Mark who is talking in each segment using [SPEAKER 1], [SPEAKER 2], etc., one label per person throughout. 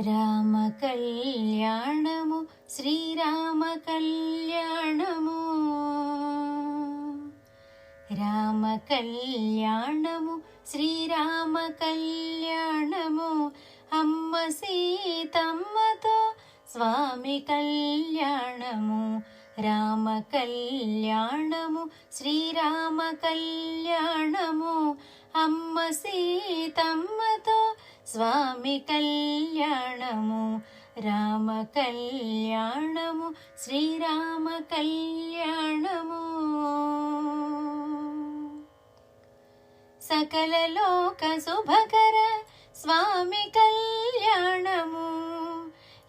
[SPEAKER 1] రామ కళ్యాణము శ్రీరామ కళ్యాణము రామ కళ్యాణము శ్రీరామ కళ్యాణము అమ్మ సీతమ్మతో స్వామి కళ్యాణము. రామ కళ్యాణము శ్రీరామ కళ్యాణము అమ్మ సీతమ్మతో స్వామి కళ్యాణము రామ కళ్యాణము శ్రీరామ కళ్యాణము. సకల లోక శుభకర స్వామి కళ్యాణము.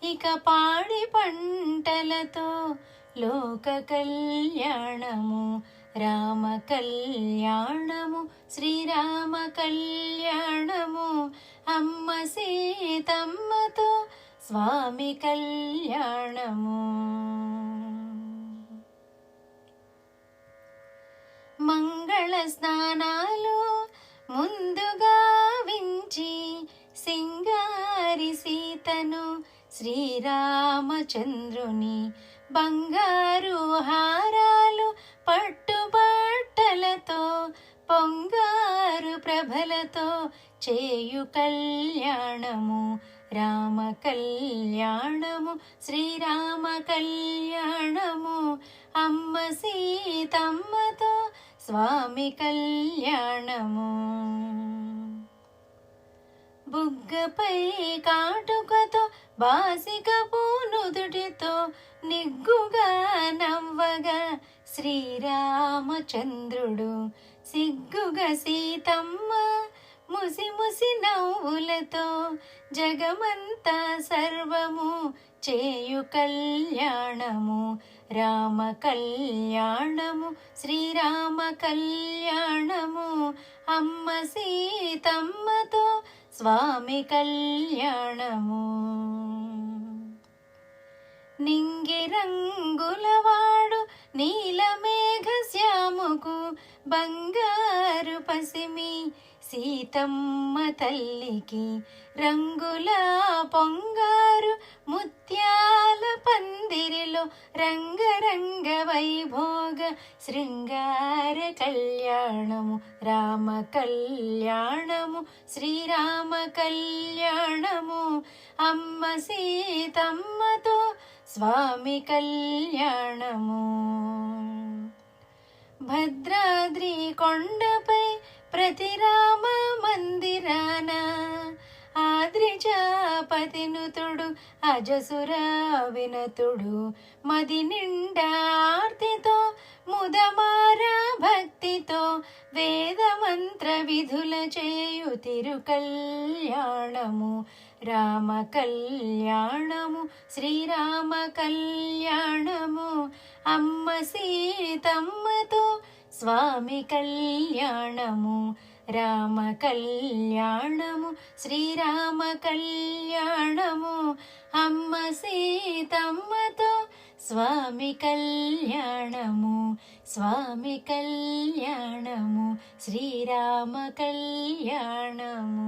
[SPEAKER 1] ఇక పాడి పంటలతో లోక కళ్యాణము రామ కళ్యాణము శ్రీరామ కళ్యాణము. స్వామి కళ్యాణము. మంగళ స్నానాలు ముందుగా వించి సింగారి సీతను శ్రీరామచంద్రుని బంగారు హారాలు పట్టుబట్టలతో పొంగారు ప్రభలతో చేయు కళ్యాణము. రామ కళ్యాణము శ్రీరామ కళ్యాణము అమ్మ సీతమ్మతో స్వామి కళ్యాణము. బుగ్గపై కాటుకతో బాసిక పూనుదుటితో నిగ్గుగా నవ్వగా శ్రీరామచంద్రుడు. సిగ్గుగా సీతమ్మ ముసి ముసి నవ్వులతో జగమంతా సర్వము చేయు కళ్యాణము. రామ కళ్యాణము శ్రీరామ కళ్యాణము. అమ్మ సీతమ్మతో స్వామి కళ్యాణము. నింగి రంగులవాడు నీలమేఘ శ్యాముకు బంగారు పసిమి సీతమ్మ తల్లికి రంగుల పొంగారు ముత్యాల పందిరిలో రంగరంగ వైభోగ శృంగార కళ్యాణము రామ కళ్యాణము శ్రీరామ కళ్యాణము. అమ్మ సీతమ్మతో స్వామి కళ్యాణము. భద్రాద్రి కొండపై ప్రతిరా రాజసుర వినతుడు మది నిండా ఆర్తితో ముదమార భక్తితో వేద మంత్ర విధుల చేయు తిరు కళ్యాణము రామ కళ్యాణము శ్రీరామ కళ్యాణము అమ్మ సీతమ్మతో స్వామి కళ్యాణము రామ కళ్యాణము శ్రీరామ కళ్యాణము. అమ్మ సీతమ్మతో స్వామి కళ్యాణము స్వామి కళ్యాణము శ్రీరామ కళ్యాణము.